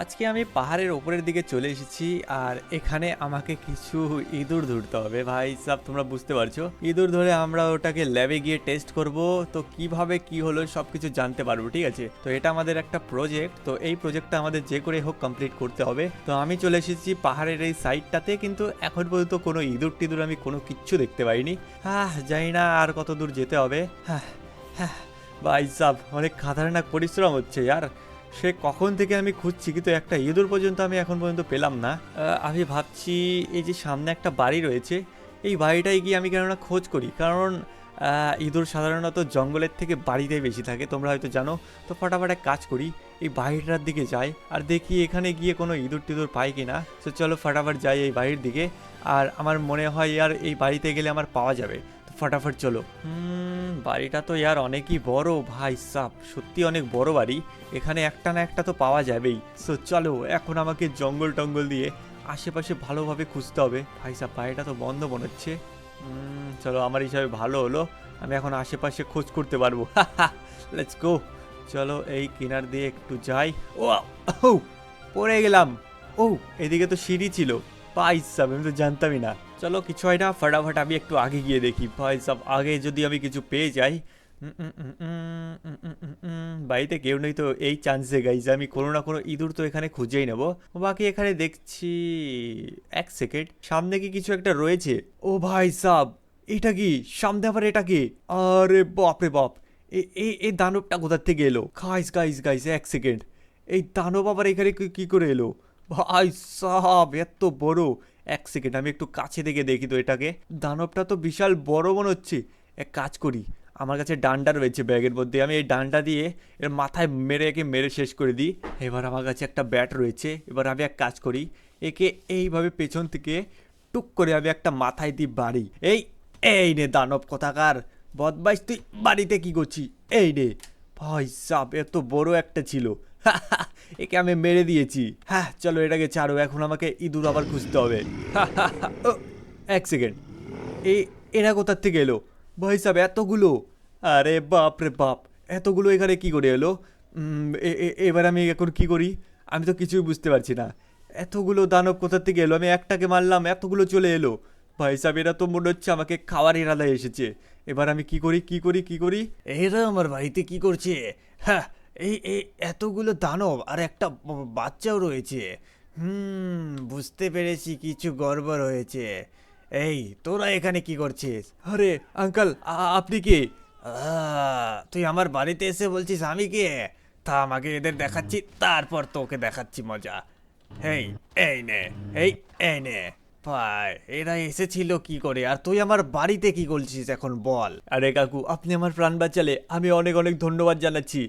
আজকে আমি পাহাড়ের ওপরের দিকে চলে এসেছি আর এখানে আমাকে কিছু ইঁদুর ধরতে হবে। ভাই, সব তোমরা বুঝতে পারছ। ইঁদুর ধরে আমরা ওটাকে ল্যাবে গিয়ে টেস্ট করব। তো কীভাবে কি হলো সব কিছু জানতে পারব, ঠিক আছে? তো এটা আমাদের একটা প্রজেক্ট তো এই প্রজেক্টটা আমাদের যে করে হোক কমপ্লিট করতে হবে। তো আমি চলে এসেছি পাহাড়ের এই সাইডটাতে কিন্তু এখন পর্যন্ত কোনো ইঁদুর টিঁদুর আমি কোনো কিচ্ছু দেখতে পাইনি। হ্যাঁ জানি না আর কত দূর যেতে হবে। হ্যাঁ হ্যাঁ ভাই সাব, অনেক খাতারনাক পরিশ্রম হচ্ছে, আর সে কখন থেকে আমি খুঁজছি? কিন্তু একটা ইঁদুর পর্যন্ত আমি এখন পর্যন্ত পেলাম না। আমি ভাবছি এই যে সামনে একটা বাড়ি রয়েছে, এই বাড়িটায় গিয়ে আমি কেননা খোঁজ করি। কারণ ইঁদুর সাধারণত জঙ্গলের থেকে বাড়িতেই বেশি থাকে, তোমরা হয়তো জানো। তো ফটাফট এক কাজ করি, এই বাড়িটার দিকে যাই আর দেখি এখানে গিয়ে কোনো ইঁদুর টিঁদুর পাই কি না তো চলো ফটাফট যাই এই বাড়ির দিকে। আর আমার মনে হয় আর এই বাড়িতে গেলে আমার পাওয়া যাবে। ফটাফট চলো। বাড়িটা তো ইয়ার অনেকই বড়, ভাই সাপ সত্যি অনেক বড় বাড়ি। এখানে একটা না একটা তো পাওয়া যাবেই। সো চলো, এখন আমাকে জঙ্গল টঙ্গল দিয়ে আশেপাশে ভালোভাবে খুঁজতে হবে। ভাই সাপ বাড়িটা তো বন্ধ মনে হচ্ছে। চলো, আমার হিসাবে ভালো হলো। আমি এখন আশেপাশে খোঁজ করতে পারব। লেটস গো চলো, এই কিনার দিয়ে একটু যাই। ও পড়ে গেলাম। ও এদিকে তো সিঁড়ি ছিল। ভাই সাব, আমি তো জানতামই না। চলো, কিছু হয় না, ফটাফট আমি একটু আগে গিয়ে দেখি। ভাই সব আগে যদি আমি কিছু পেয়ে যাই। বাড়িতে কেউ নেই তো এই চান্সে গাইজ আমি কোনো না কোনো ইঁদুর তো এখানে খুঁজেই নেব। বাকি এখানে দেখছি, এক সেকেন্ড সামনে কি কিছু একটা রয়েছে? ও ভাই সাব, এটা কি? সামনে আবার এটা কি? আরে বাপরে বাপ এই দানবটা কোথার থেকে এলো? খাইস গাইস গাইস এক সেকেন্ড এই দানব আবার এখানে কি করে এলো? ভাই সাব, এত বড় এক সেকেন্ড আমি একটু কাছে থেকে দেখি তো এটাকে। দানবটা তো বিশাল বড় মনে হচ্ছে। এক কাজ করি, আমার কাছে ডান্ডা রয়েছে ব্যাগের মধ্যে। আমি এই ডান্ডা দিয়ে এর মাথায় মেরে একে মেরে শেষ করে দিই। এবার আমার কাছে একটা ব্যাট রয়েছে। এবার আমি এক কাজ করি, একে এইভাবে পেছন থেকে টুক করে আমি একটা মাথায় দিই বাড়ি। এই এই নে দানব কথাকার? বদমাইশ, তুই বাড়িতে কি করছি এই নে। ভাই সাপ এত বড় একটা ছিল। একে আমি মেরে দিয়েছি। হ্যাঁ চলো এটাকে ছাড়ো, এখন আমাকে ইঁদুর আবার খুঁজতে হবে। এক সেকেন্ড। এই এরা কোথার থেকে এলো? ভাই সাহেব এতগুলো? আরে বাপ রে বাপ, এতগুলো এখানে কি করে এলো? এ- এ- এবার আমি এখন কি করি? আমি তো কিছুই বুঝতে পারছি না। এতগুলো দানব কোথার থেকে এলো? আমি একটাকে মারলাম, এতগুলো চলে এলো। ভাই সাহেব এরা তো মনে হচ্ছে আমাকে খাওয়ার ইরাদায় এসেছে। এবার আমি কি করি কি করি কি করি? এরা আমার বাড়িতে কি করছে? হ্যাঁ এই এই এতগুলো দানব আর একটা বাচ্চাও রয়েছে। হুম বুঝতে পেরেছি কিছু গড়বড় হয়েছে। এই তোরা এখানে কি করছিস? আরে আঙ্কেল আপনি কি? তুই আমার বাড়িতে এসে বলছিস আমি কে? তা আমাকে এদের দেখাচ্ছি তারপর তোকে দেখাচ্ছি মজা। এই এই নে এই এই নে। ভাই এরা এসেছিল কি করে? আর তুই আমার বাড়িতে কি করছিস এখন বল? আরে কাকু আপনি আমার প্রাণ বাঁচালে আমি অনেক অনেক ধন্যবাদ জানাচ্ছি।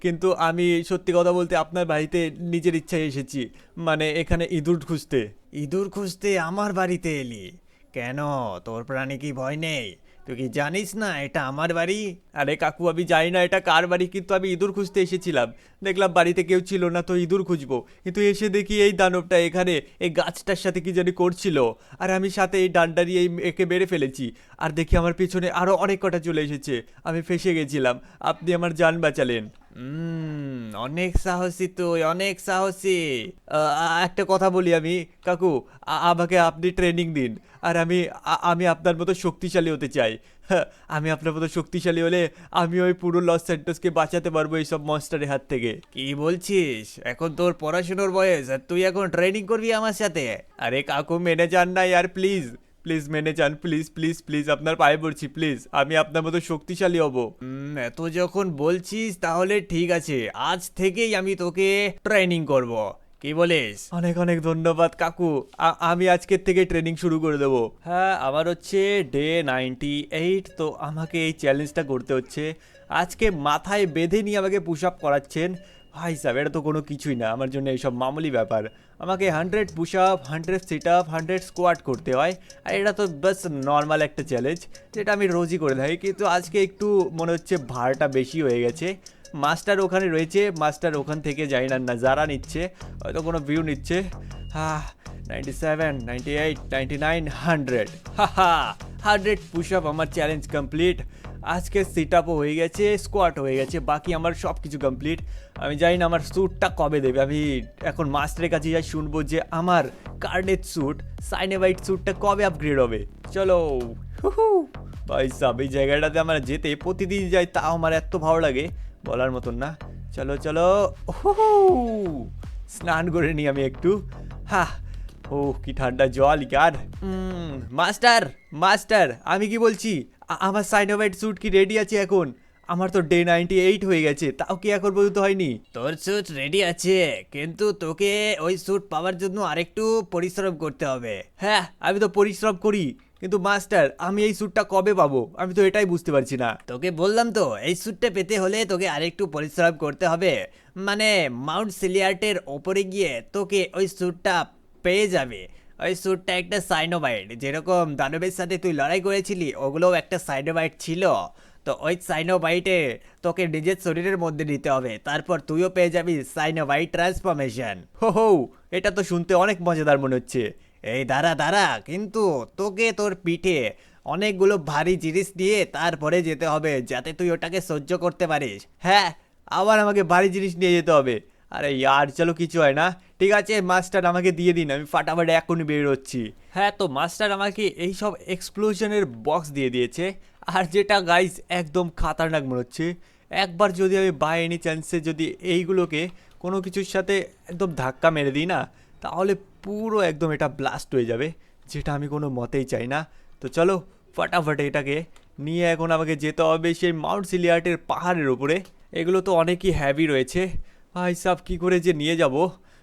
কিন্তু আমি সত্যি কথা বলতে আপনার বাড়িতে নিজের ইচ্ছায় এসেছি। মানে এখানে ইঁদুর খুঁজতে। ইঁদুর খুঁজতে আমার বাড়িতে এলি? কেন? তোর প্রাণে কি ভয় নেই? তুই কি জানিস না, এটা আমার বাড়ি? আরে কাকু, আমি জানি না এটা কার বাড়ি, কিন্তু আমি ইঁদুর খুঁজতে এসেছিলাম। দেখলাম বাড়িতে কেউ ছিল না, তো ইঁদুর খুঁজবো। কিন্তু এসে দেখি এই দানবটা এখানে, এই গাছটার সাথে কি জানি করছিল। আর আমি সাথে এই ডান্ডা এই একে মেরে ফেলেছি। আর দেখি আমার পিছনে আরও অনেক কটা চলে এসেছে। আমি ফেসে গেছিলাম। আপনি আমার যান বাঁচালেন। উম, অনেক সাহসী তুই অনেক সাহসী। একটা কথা বলি আমি কাকু আমাকে আপনি ট্রেনিং দিন আর আমি আমি আপনার মতো শক্তিশালী হতে চাই। হ্যাঁ, আমি আপনার মতো শক্তিশালী হলে আমি ওই পুরো লস সেন্টোসকে বাঁচাতে পারব এইসব মনস্টারের হাত থেকে। কি বলছিস? এখন তোর পড়াশোনার বয়স আর তুই এখন ট্রেনিং করবি আমার সাথে? আরে কাকু মেনে যান না ইয়ার প্লিজ প্লিজ মেনে যান প্লিজ প্লিজ প্লিজ আপনার পায়ে পড়ছি প্লিজ আমি আপনার মতো শক্তিশালী হব। এত যখন বলছিস তাহলে ঠিক আছে আজ থেকেই আমি তোকে ট্রেনিং করব। কি বলিস? অনেক অনেক ধন্যবাদ কাকু। আমি আজকের থেকে ট্রেনিং শুরু করে দেবো। হ্যাঁ আমার হচ্ছে ডে নাইনটি এইট তো আমাকে এই চ্যালেঞ্জটা করতে হচ্ছে। আজকে মাথায় বেঁধে নিয়ে আমাকে পুশ আপ করাচ্ছেন। ভাই সাহেব এটা তো কোনো কিছুই না, আমার জন্য এইসব মামুলি ব্যাপার। আমাকে hundred push up hundred sit up hundred squat করতে হয়, আর এটা তো বাস নর্মাল একটা চ্যালেঞ্জ যেটা আমি রোজই করে থাকি, কিন্তু আজকে একটু মনে হচ্ছে ভারটা বেশি হয়ে গেছে। মাস্টার ওখানে রয়েছে, মাস্টার ওখান থেকে যাই না, নাজারা নিচ্ছে, হয়তো কোনো ভিউ নিচ্ছে। হ্যাঁ ninety seven ninety eight ninety nine hundred হা হা হান্ড্রেড পুশ আপ আমার চ্যালেঞ্জ কমপ্লিট আজকে সিট আপও হয়ে গেছে স্কোয়াট হয়ে গেছে বাকি আমার সব কিছু কমপ্লিট আমি জানি না আমার স্যুটটা কবে দেবে। আমি এখন মাস্টারের কাছে যাই শুনব যে আমার কার্ডের স্যুট সাইনেবাইট স্যুটটা কবে আপগ্রেড হবে। চলো। হুহু। ভাই সাব এই জায়গাটাতে আমার যেতে প্রতিদিন যাই তাও আমার এত ভালো লাগে। বলার মতন না। চলো চলো। স্নান করে নিই আমি একটু। হা ও কি ঠান্ডা জল উম, মাস্টার মাস্টার আমি কি বলছি? আমার সাইনোভাইট স্যুট কি রেডি আছে এখন? আমার তো ডে নাইনটি এইট হয়ে গেছে তাও কি এখন পর্যন্ত হয়নি? তোর স্যুট রেডি আছে কিন্তু তোকে ওই স্যুট পাওয়ার জন্য আরেকটু পরিশ্রম করতে হবে। হ্যাঁ আমি তো পরিশ্রম করি কিন্তু মাস্টার আমি এই স্যুটটা কবে পাবো? আমি তো এটাই বুঝতে পারছি না। তোকে বললাম তো এই স্যুটটা পেতে হলে তোকে আরেকটু পরিশ্রম করতে হবে। মানে মাউন্ট সিলিয়ার্টের ওপরে গিয়ে তোকে ওই স্যুটটা পেয়ে যাবে। ওই স্যুটটা একটা সাইনোবাইট যেরকম দানবের সাথে তুই লড়াই করেছিলি, ওগুলোও একটা সাইনোবাইট ছিল। তো ওই সাইনোবাইটে তোকে নিজের শরীরের মধ্যে নিতে হবে, তারপর তুইও পেয়ে যাবি সাইনোবাইট ট্রান্সফরমেশন হো হো, এটা তো শুনতে অনেক মজাদার মনে হচ্ছে। এই দাঁড়া দাঁড়া, কিন্তু তোকে তোর পিঠে অনেকগুলো ভারী জিনিস দিয়ে তারপরে যেতে হবে, যাতে তুই ওটাকে সহ্য করতে পারিস। হ্যাঁ আবার আমাকে ভারী জিনিস নিয়ে যেতে হবে। আরে ইয়ার চলো কিছু হয় না। ঠিক আছে মাস্টার আমাকে দিয়ে দিন, আমি ফাটাফাট এখনই বেরোচ্ছি। হ্যাঁ তো মাস্টার আমাকে এই সব এক্সপ্লোশনের বক্স দিয়ে দিয়েছে। আর যেটা গাইজ একদম খাতারনাক মনে হচ্ছে, একবার যদি আমি বাই এনি চান্সে যদি এইগুলোকে কোনো কিছুর সাথে একদম ধাক্কা মেরে দিই না, তাহলে পুরো একদম এটা ব্লাস্ট হয়ে যাবে, যেটা আমি কোনো মতেই চাই না। তো চলো, ফাটাফাট এটাকে নিয়ে এখন আমাকে যেতে হবে সেই মাউন্ট সিলিয়ার্টের পাহাড়ের উপরে। এগুলো তো অনেকই হ্যাভি রয়েছে। ভাই সাব, কী করে যে নিয়ে যাব?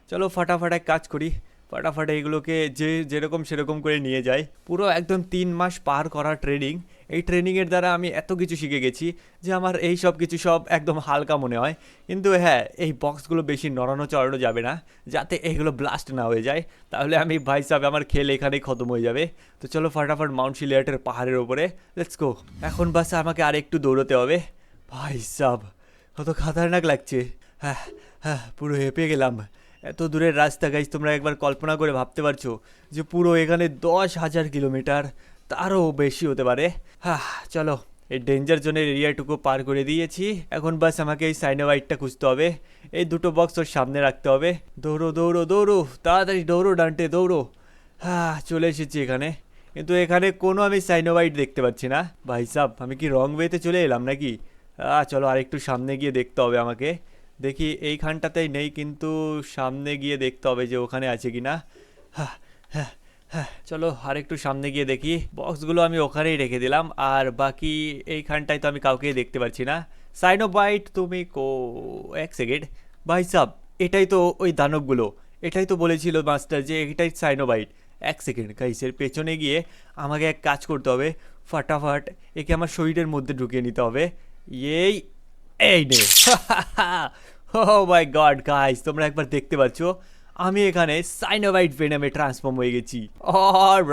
চলো ফাটাফাট এক কাজ করি। ফাটাফাট এগুলোকে যে যেরকম সেরকম করে নিয়ে যাই। পুরো একদম তিন মাস পার করা ট্রেনিং এই ট্রেনিংয়ের দ্বারা আমি এত কিছু শিখে গেছি যে আমার এই সব কিছু সব একদম হালকা মনে হয়। কিন্তু হ্যাঁ এই বক্সগুলো বেশি নড়ানো চড়ানো যাবে না। যাতে এইগুলো ব্লাস্ট না হয়ে যায়। তাহলে আমি ভাই সাহেব আমার খেল এখানেই খতম হয়ে যাবে। তো চলো ফাটাফাট মাউন্ট সিলিয়ার্টের পাহাড়ের ওপরে লেটস গো এখন বাস আমাকে আর একটু দৌড়তে হবে। ভাই সাব কত খাতারনাক লাগছে। হ্যাঁ হ্যাঁ পুরো হেঁপে গেলাম। এত দূরের রাস্তা গাইজ তোমরা একবার কল্পনা করে ভাবতে পারছ যে পুরো এখানে দশ হাজার কিলোমিটার, তারও বেশি হতে পারে। হ্যাঁ চলো, এই ডেঞ্জার জোনের এরিয়াটুকু পার করে দিয়েছি। এখন বাস আমাকে এই সাইনোভাইটটা খুঁজতে হবে। এই দুটো বক্স ওর সামনে রাখতে হবে। দৌড়ো দৌড়ো দৌড়ো, তাড়াতাড়ি দৌড়ো, ডান্টে দৌড়ো। হ্যাঁ চলে এসেছি এখানে। কিন্তু এখানে কোনো আমি সাইনোভাইট দেখতে পাচ্ছি না। ভাই সাব, আমি কি রং ওয়েতে চলে এলাম নাকি? চলো আরেকটু সামনে গিয়ে দেখতে হবে আমাকে। দেখি এইখানটাতেই নেই, কিন্তু সামনে গিয়ে দেখতে হবে যে ওখানে আছে কি না হ্যাঁ হ্যাঁ হ্যাঁ চলো আরেকটু সামনে গিয়ে দেখি। বক্সগুলো আমি ওখানেই রেখে দিলাম, আর বাকি এইখানটায় তো আমি কাউকেই দেখতে পাচ্ছি না। সাইনোবাইট, তুমি কো, এক সেকেন্ড। ভাই সাব, এটাই তো ওই দানবগুলো। এটাই তো বলেছিল মাস্টার যে এটাই সাইনোবাইট। এক সেকেন্ড গাইসের পেছনে গিয়ে আমাকে এক কাজ করতে হবে। ফাটাফাট একে আমার শরীরের মধ্যে ঢুকিয়ে নিতে হবে। এই এই নে। ও মাই গড গাইস তোমরা একবার দেখতে পাচ্ছ? আমি এখানে সাইনোভাইট ভেনামে ট্রান্সফর্ম হয়ে গেছি।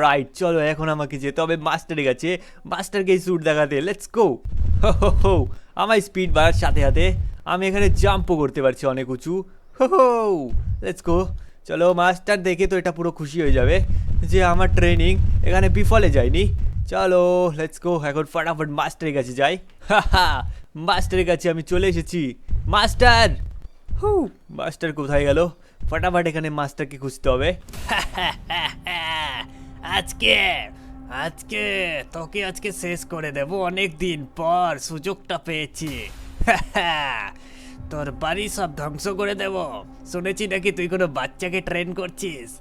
রাইট চলো, এখন আমাকে যেতে হবে মাস্টারের কাছে। মাস্টারকে স্যুট দেখাতে লেটস গো হো আমার স্পিড বাড়ার সাথে সাথে আমি এখানে জাম্পও করতে পারছি অনেক উঁচু। হো লেটস গো চলো মাস্টার দেখে তো এটা পুরো খুশি হয়ে যাবে যে আমার ট্রেনিং এখানে বিফলে যায়নি। চলো লেটস গো এখন ফটাফট মাস্টারের কাছে যাই। মাস্টারের কাছে আমি চলে এসেছি। মাস্টার! হু। মাস্টার কোথায় গেল? ফটাফট এখানে মাস্টারকে খুঁজতে হবে। আজকে আজকে তোকে আজকে শেষ করে দেব। অনেক দিন পর সুযোগটা পেয়েছি। তোর বাড়ি সব ধ্বংস করে দেব। শুনেছি নাকি তুই কোনো বাচ্চাকে ট্রেন করছিস?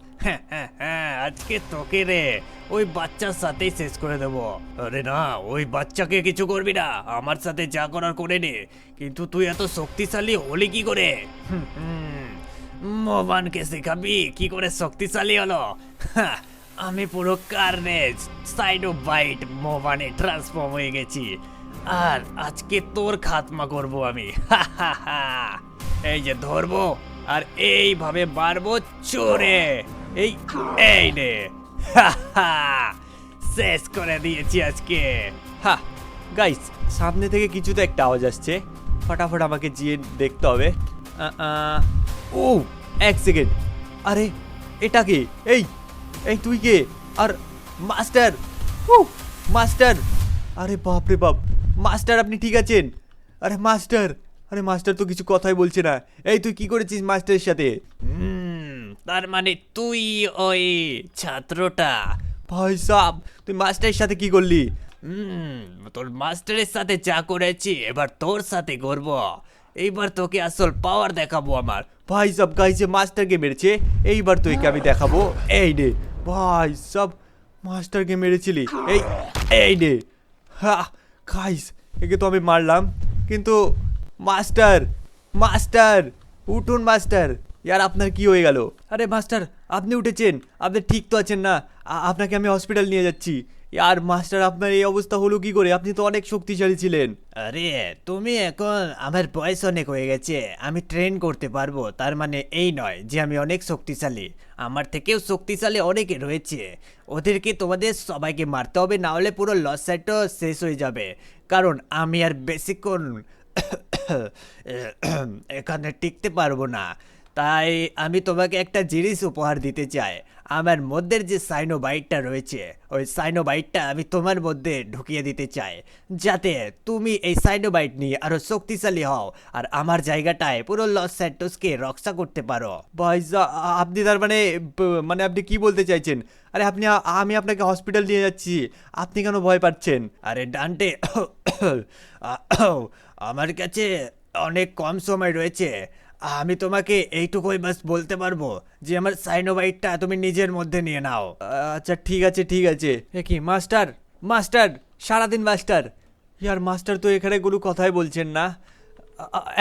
আজকে তোকে রে ওই বাচ্চার সাথেই শেষ করে দেব। আরে না ওই বাচ্চাকে কিছু করবি না আমার সাথে যা করার করে নে। কিন্তু তুই এত শক্তিশালী হলি কি করে। মোবানকে শেখাবি কি করে শক্তিশালী হলো? হ্যাঁ, আমি পুরো কার্নেজ সাইডো বাইট মোবানে ট্রান্সফর্ম হয়ে গেছি। আর আজকে তোর খাতমা করব আমি। এই যে ধরবো আর এইভাবে মারবো চোরে। এই এই নে। শেষ করে দিয়েছি আজকে। হ্যাঁ গাইস সামনে থেকে কিছু তো একটা আওয়াজ আসছে। ফটাফট আমাকে গিয়ে দেখতে হবে। ও, এক সেকেন্ড আরে, এটা কি? এই এই তুই কে? আর মাস্টার, হু, মাস্টার। আরে বাপ রে বাপ, মাস্টার আপনি ঠিক আছেন? আরে মাস্টার আরে মাস্টার তো কিছু কথাই বলছে না। এই তুই কি করেছিস মাস্টারের সাথে? হুম তার মানে তুই ওই ছাত্রটা। ভাই সাব, তুই মাস্টারের সাথে কি করলি? হুম তোর মাস্টারের সাথে যা করেছি, এবার তোর সাথে করব। এইবার তোকে আসল পাওয়ার দেখাবো আমার। ভাই সব গাইছে মাস্টারকে মেরেছে, এইবার তো একে আমি দেখাবো। এই নে, ভাই সব, মাস্টারকে মেরেছিলি। এই এই নে। হা গাইস একে তো আমি মারলাম। কিন্তু মাস্টার মাস্টার, উঠুন মাস্টার। ইয়ার আপনার কি হয়ে গেল? আরে মাস্টার, আপনি উঠেছেন। আপনি ঠিক তো আছেন না। আপনাকে আমি হসপিটাল নিয়ে যাচ্ছি। আর মাস্টার, আপনার এই অবস্থা হলো কি করে? আপনি তো অনেক শক্তিশালী ছিলেন। আরে, তুমি এখন আমার বয়স অনেক হয়ে গেছে। আমি ট্রেন করতে পারব। তার মানে এই নয় যে আমি অনেক শক্তিশালী। আমার থেকেও শক্তিশালী অনেকে রয়েছে। ওদেরকে তোমাদের সবাইকে মারতে হবে, না হলে পুরো লস শেষ হয়ে যাবে। কারণ আমি আর বেশিক্ষণ এখানে টিকতে পারব না। তাই আমি তোমাকে একটা জিনিস উপহার দিতে চাই। আমার মধ্যের যে সাইনোবাইটটা রয়েছে ওই সাইনোবাইটটা আমি তোমার মধ্যে ঢুকিয়ে দিতে চাই। যাতে তুমি এই সাইনোবাইট নিয়ে আরও শক্তিশালী হও আর আমার জায়গাটায় পুরো লস স্যান্টোসকে রক্ষা করতে পারো। ভাই সা- আ- আপনি তার মানে মানে আপনি কি বলতে চাইছেন? আরে আপনি আমি আপনাকে হসপিটাল নিয়ে যাচ্ছি। আপনি কেন ভয় পাচ্ছেন? আরে ডান্টে আমার কাছে অনেক কম সময় রয়েছে। আমি তোমাকে এইটুকুই বাস বলতে পারব যে আমার সাইনোবাইটটা তুমি নিজের মধ্যে নিয়ে নাও। আচ্ছা ঠিক আছে ঠিক আছে। এ কি, মাস্টার? মাস্টার, সারাদিন মাস্টার। ইয়ার মাস্টার তো এখানে কোনো কথাই বলছেন না।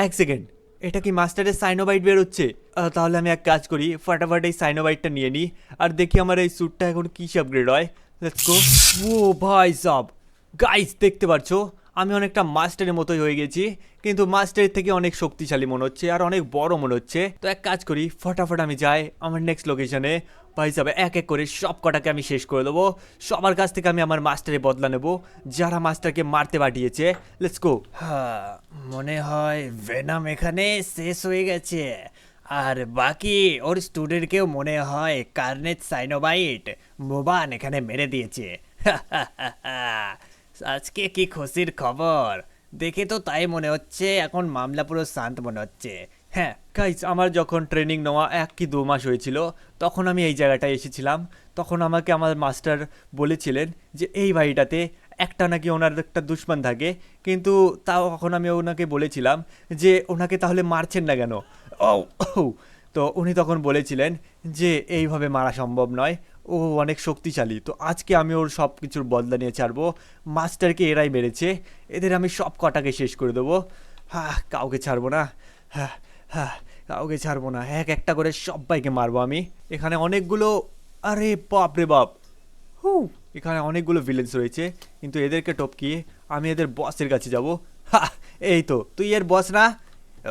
এক সেকেন্ড। এটা কি মাস্টারের সাইনোবাইট বেরোচ্ছে? তাহলে আমি এক কাজ করি, ফাটাফাট এই সাইনোবাইটটা নিয়ে নিই। আর দেখি আমার এই স্যুটটা এখন কী আপগ্রেড হয়? লেটস গো ও ভাই সব। গাইস দেখতে পারছ? আমি অনেকটা মাস্টারের মতোই হয়ে গেছি, কিন্তু মাস্টারের থেকে অনেক শক্তিশালী মনে হচ্ছে আর অনেক বড় মনে হচ্ছে। তো এক কাজ করি, ফটাফট আমি যাই আমার নেক্সট লোকেশনে ভাই হিসাবে এক এক করে সব কটাকে আমি শেষ করে দেবো। সবার কাছ থেকে আমি আমার মাস্টারে বদলা নেব। যারা মাস্টারকে মারতে পাঠিয়েছে লেটস গো হ্যাঁ মনে হয় ভেনাম এখানে শেষ হয়ে গেছে। আর বাকি ওর স্টুডেন্টকেও মনে হয় কার্নেট সাইনোবাইট, মোবান এখানে মেরে দিয়েছে। আজকে কি খুশির খবর? দেখে তো তাই মনে হচ্ছে এখন মামলা পুরো শান্ত মনে হচ্ছে। হ্যাঁ গাইজ আমার যখন ট্রেনিং নেওয়া এক কি দু মাস হয়েছিল তখন আমি এই জায়গাটায় এসেছিলাম। তখন আমাকে আমার মাস্টার বলেছিলেন যে এই বাড়িটাতে একটা নাকি ওনার একটা দুশ্মন থাকে। কিন্তু তাও তখন আমি ওনাকে বলেছিলাম যে ওনাকে তাহলে মারছেন না কেন? ও ও, তো উনি তখন বলেছিলেন যে এইভাবে মারা সম্ভব নয়। ও অনেক শক্তিশালী। তো আজকে আমি ওর সব কিছুর বদলা নিয়ে ছাড়বো। মাস্টারকে এরাই মেরেছে। এদের আমি সব কটাকে শেষ করে দেবো। হ্যাঁ কাউকে ছাড়বো না। হ্যাঁ হ্যাঁ কাউকে ছাড়বো না। এক একটা করে সবাইকে মারবো আমি। এখানে অনেকগুলো আরে বাপ রে বাপ। হু, এখানে অনেকগুলো ভিলেন্স রয়েছে। কিন্তু এদেরকে টপকিয়ে আমি এদের বসের কাছে যাব। হা এই তো, তুই এর বস না?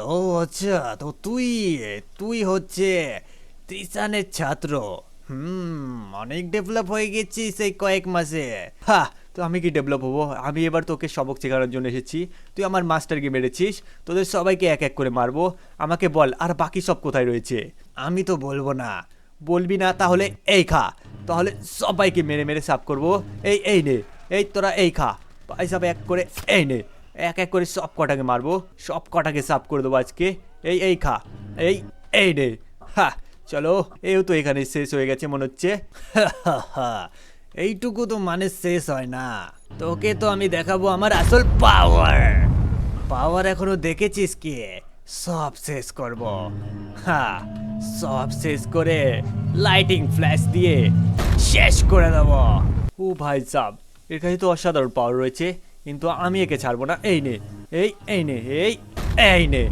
ও আচ্ছা তো তুই তুই হচ্ছে ত্রিশানের ছাত্র। হুম, অনেক ডেভেলপ হয়ে গেছিস এই কয়েক মাসে। হা, তো আমি কি ডেভেলপ হব? আমি এবার তোকে সবক শেখানোর জন্য এসেছি। তুই আমার মাস্টারকে মেরেছিস তোদের সবাইকে এক এক করে মারবো। আমাকে বল, আর বাকি সব কোথায় রয়েছে? আমি তো বলব না। বলবি না, তাহলে এই খা। তাহলে সবাইকে মেরে মেরে সাফ করব। এই এই নে। এই, তোরা এই খা। সব এক করে এই নে। এক এক করে সব কটাকে মারবো। সব কটাকে সাফ করে দেবো আজকে। এই এই খা। এই এই নে। হা চলো এও তো এখানে শেষ হয়ে গেছে মনে হচ্ছে। এইটুকু তো মানে শেষ হয় না। তোকে তো আমি দেখাবো আমার আসল পাওয়ার পাওয়ার এখনও দেখেছিস কি? সব শেষ করব। হ্যাঁ সব শেষ করে লাইটিং ফ্ল্যাশ দিয়ে শেষ করে দেবো। ও ভাই সাব এর কাছে তো অসাধারণ পাওয়ার রয়েছে কিন্তু আমি একে ছাড়বো না। এই নে এই এই নে এই এই নে।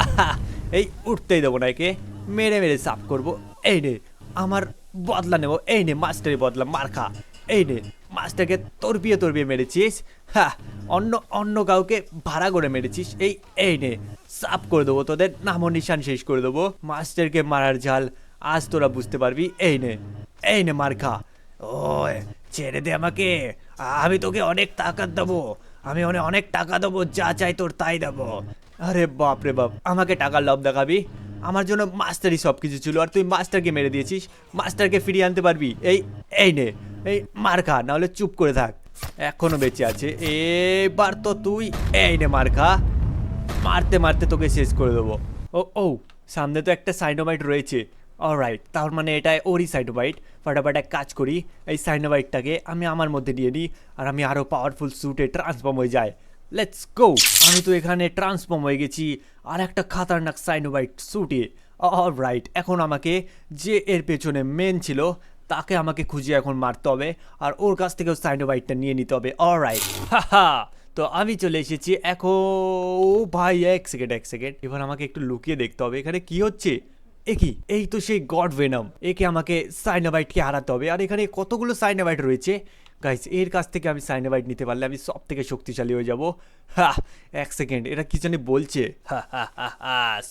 এই উঠতেই দেবো না একে। মেরে মেরে সাফ করব। এই নে, আমার বদলা নেব। এই নে, মাস্টারের বদলা, মার খা। এই নে, মাস্টারকে তরবিয়ে তরবিয়ে মেরেছিস। হ্যাঁ অন্য অন্য কাউকে ভাড়া করে মেরেছিস। এই এই নে, সাফ করে দেবো তোদের নাম নিশান শেষ করে দেবো। মাস্টারকে মারার জাল আজ তোরা বুঝতে পারবি। এই নে এই নে, মার ও ছেড়ে দে আমাকে। আমি তোকে অনেক টাকা দেবো। আমি অনেক অনেক টাকা দেবো, যা চাই তোর তাই দেবো। আরে বাপ রে বাপ, আমাকে টাকার লাভ দেখাবি? আমার জন্য মাস্টারই সব কিছু ছিল। আর তুই মাস্টারকে মেরে দিয়েছিস। মাস্টারকে ফিরিয়ে আনতে পারবি। এই এই নে। এই, মার খা, নাহলে চুপ করে থাক। এখনও বেঁচে আছে। এবার তো তুই এই নে, মার খা। মারতে মারতে তোকে শেষ করে দেবো। ও ও, সামনে তো একটা সাইনোবাইট রয়েছে। অলরাইট তার মানে এটা ওরই সাইনোবাইট। ফাটাফাট এক কাজ করি। এই সাইনোবাইটটাকে আমি আমার মধ্যে নিয়ে নিই আর আমি আরও পাওয়ারফুল স্যুটে ট্রান্সফর্ম হয়ে যাই। লেটস গো আমি তো এখানে ট্রান্সফর্ম হয়ে গেছি, আর একটা খাতারনাক সাইনোবাইট স্যুটে অলরাইট এখন আমাকে যে এর পেছনে মেন ছিল, তাকে আমাকে খুঁজে এখন মারতে হবে, আর ওর কাছ থেকেও সাইনোবাইটটা নিয়ে নিতে হবে। অলরাইট হা তো আমি চলে এসেছি এখন ভাই, এক সেকেন্ড এক সেকেন্ড এবার আমাকে একটু লুকিয়ে দেখতে হবে, এখানে কি হচ্ছে? এ কি? এই তো সেই গড ভেনম একে আমাকে সাইনোবাইটকে হারাতে হবে, আর এখানে কতগুলো সাইনোবাইট রয়েছে? গাইস এর কাছ থেকে আমি সাইনোবাইট নিতে পারলে আমি সব থেকে শক্তিশালী হয়ে যাব। হা, এক সেকেন্ড এটা কি জানি বলছে?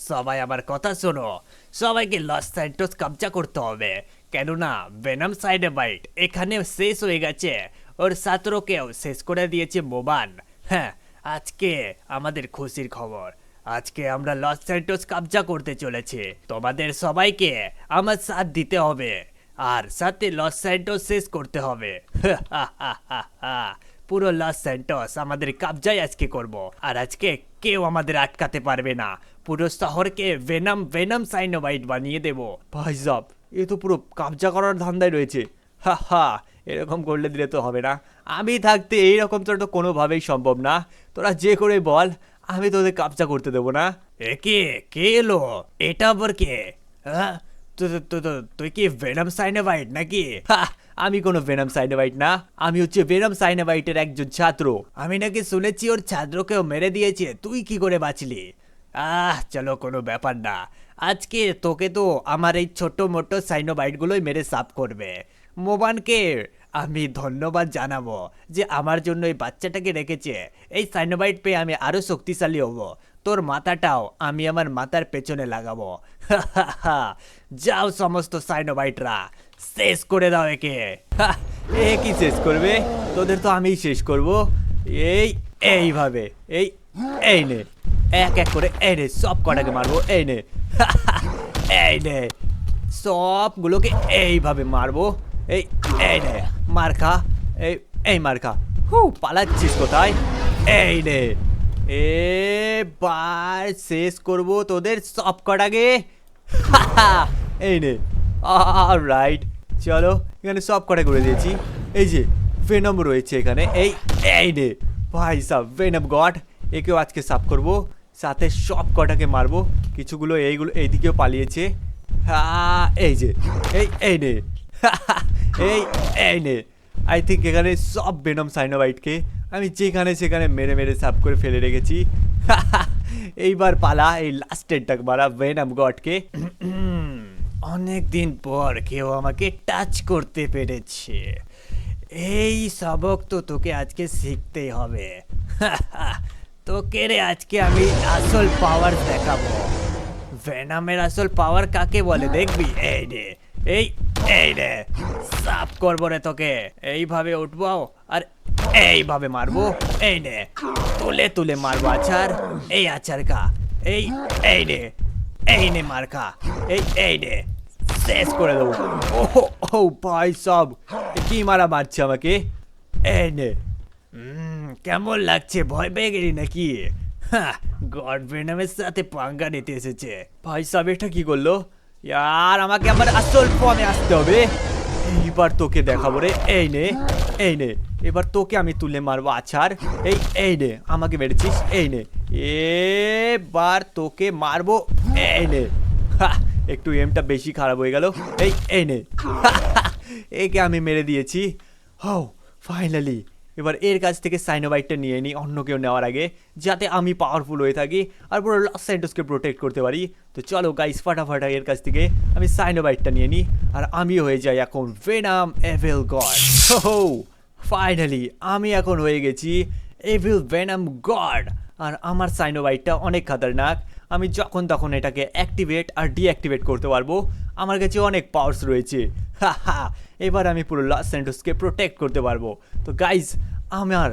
সবাই আমার কথা শোনো। সবাইকে লস স্যান্টোস কবজা করতে হবে। কেননা ভেনাম সাইডে বাইট এখানে শেষ হয়ে গেছে। ওর ছাত্রকেও শেষ করে দিয়েছে মোবান হ্যাঁ আজকে আমাদের খুশির খবর। আজকে আমরা লস স্যান্টোস কবজা করতে চলেছি। তোমাদের সবাইকে আমার সাথ দিতে হবে। আর সাথে লস স্যান্টোস শেষ করতে হবে। পুরো লস স্যান্টোস আমাদের কবজায় আজকে করব। আর আজকে কেউ আমাদের আটকাতে পারবে না। পুরো শহরকে ভেনাম ভেনাম সাইনোবাইট বানিয়ে দেব। ভাই সাব, এ তো পুরো কাবজা করার ধান্দায় রয়েছে। হা হা, এরকম করলে দিলে তো হবে না। আমি থাকতে এইরকম তো কোনোভাবেই সম্ভব না। তোরা যে করে বল, আমি তোদের কাবজা করতে দেবো না। এ কে এলো? এটা আবার কে? হ্যাঁ? তুই কি ভেনাম সাইনোবাইট নাকি? আমি কোনো ভেনাম সাইনোবাইট না। আমি হচ্ছে ভেনাম সাইনোবাইটের একজন ছাত্র। আমি নাকি শুনেছি ওর ছাত্রকেও মেরে দিয়েছে। তুই কি করে বাঁচলি? আহ চলো কোনো ব্যাপার না। আজকে তোকে তো আমার এই ছোট মোটো সাইনোবাইটগুলোই মেরে সাফ করবে। মোবানকে আমি ধন্যবাদ জানাব যে আমার জন্য এই বাচ্চাটাকে রেখেছে। এই সাইনোবাইট পেয়ে আমি আরও শক্তিশালী হব। তোর মাথাটাও আমি আমার মাথার পেছনে লাগাবো। যাও সমস্ত সাইনোবাইটরা, শেষ করে দাও একে। এ কি শেষ করবে? তোদের তো আমিই শেষ করব। এই, এইভাবে, এই এই নে। এক এক করে এই নে, সব কটাকে মারবো, এই নে। এই নে। সবগুলোকে এইভাবে মারবো। এই এই নে, মার খা। এই এই মার খা। হু, পালাচ্ছিস কোথায়? এই নে। এবার শেষ করব তোদের সব কটাকে। এই নে। রাইট চলো, এখানে সব কটা করে দিয়েছি। এই যে ভেনম রয়েছে এখানে। এই এই নে। ভাই সাব ভেনম গড, একেও আজকে সাফ করব। সাথে সব কটাকে মারবো। কিছুগুলো এইগুলো, এইদিকেও পালিয়েছে। হ্যাঁ এই যে, এই এই নে। এই এই নে। আই থিঙ্ক এখানে সব বেনম সাইনোবাইটকে আমি যেখানে সেখানে মেরে মেরে সাফ করে ফেলে রেখেছি। এইবার পালা, এই লাস্টেরটা মারা ভেনম গডকে। অনেক দিন পর কেউ আমাকে টাচ করতে পেরেছে। এই সবক তো তোকে আজকে শিখতেই হবে। তোকে রে আজকে আমি আসল পাওয়ার দেখাবো। ভেনামের আসল পাওয়ার কাকে বলে দেখবি? এই রে, এই এই রে, সাফ করব রে তোকে। এইভাবে উঠবো আর এইভাবে মারবো। এই রে তুলে তুলে মারবো আচার। এই আচার কা এই এই নে এই নে মার খা এই এই নে, শেষ করে দেবো। ও ও ভাই সব, কি মারা মারছে আমাকে? এই নে। কেমন লাগছে? ভয় পেয়ে গেলি নাকি? গড ভেনামের সাথে পাঙ্গা নিতে এসেছে। ভাই সাহেব এটা কি করল? ইয়ার, আমাকে আমার আসল ফর্মে আসতে হবে। এইবার তোকে দেখাবো রে। এই নে। এই নে, এবার তোকে আমি তুলে মারবো, আছার। এই এই নে, আমাকে মেরেছিস, এই নে। এবার তোকে মারবো, এই নে। একটু এমটা বেশি খারাপ হয়ে গেল। এই এই নে। একে আমি মেরে দিয়েছি। হো ফাইনালি এবার এর কাছ থেকে সাইনোবাইটটা নিয়ে নিই অন্য কেউ নেওয়ার আগে, যাতে আমি পাওয়ারফুল হয়ে থাকি আর পুরো লস স্যান্টোসকে প্রোটেক্ট করতে পারি। তো চলো গাইস ফাটাফাটা এর কাছ থেকে আমি সাইনোবাইটটা নিয়ে নিই আর আমি হয়ে যাই এখন ভেনাম এভেল গড হো ফাইনালি আমি এখন হয়ে গেছি এভিল ভেনাম গড আর আমার সাইনোবাইটটা অনেক খাতারনাক। আমি যখন তখন এটাকে অ্যাক্টিভেট আর ডিঅ্যাক্টিভেট করতে পারব। আমার কাছে অনেক পাওয়ার্স রয়েছে। হা হা, এবার আমি পুরো লস স্যান্টোসকে প্রোটেক্ট করতে পারব। তো গাইজ আমার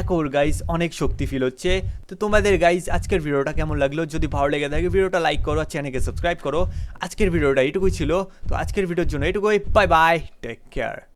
একর গাইজ অনেক শক্তি ফিল হচ্ছে। তো তোমাদের গাইজ আজকের ভিডিওটা কেমন লাগল? যদি ভালো লেগে থাকে, ভিডিওটা লাইক করো আর চ্যানেলকে সাবস্ক্রাইব করো। আজকের ভিডিওটা এইটুকুই ছিল। তো আজকের ভিডিওর জন্য এইটুকুই। Bye bye take care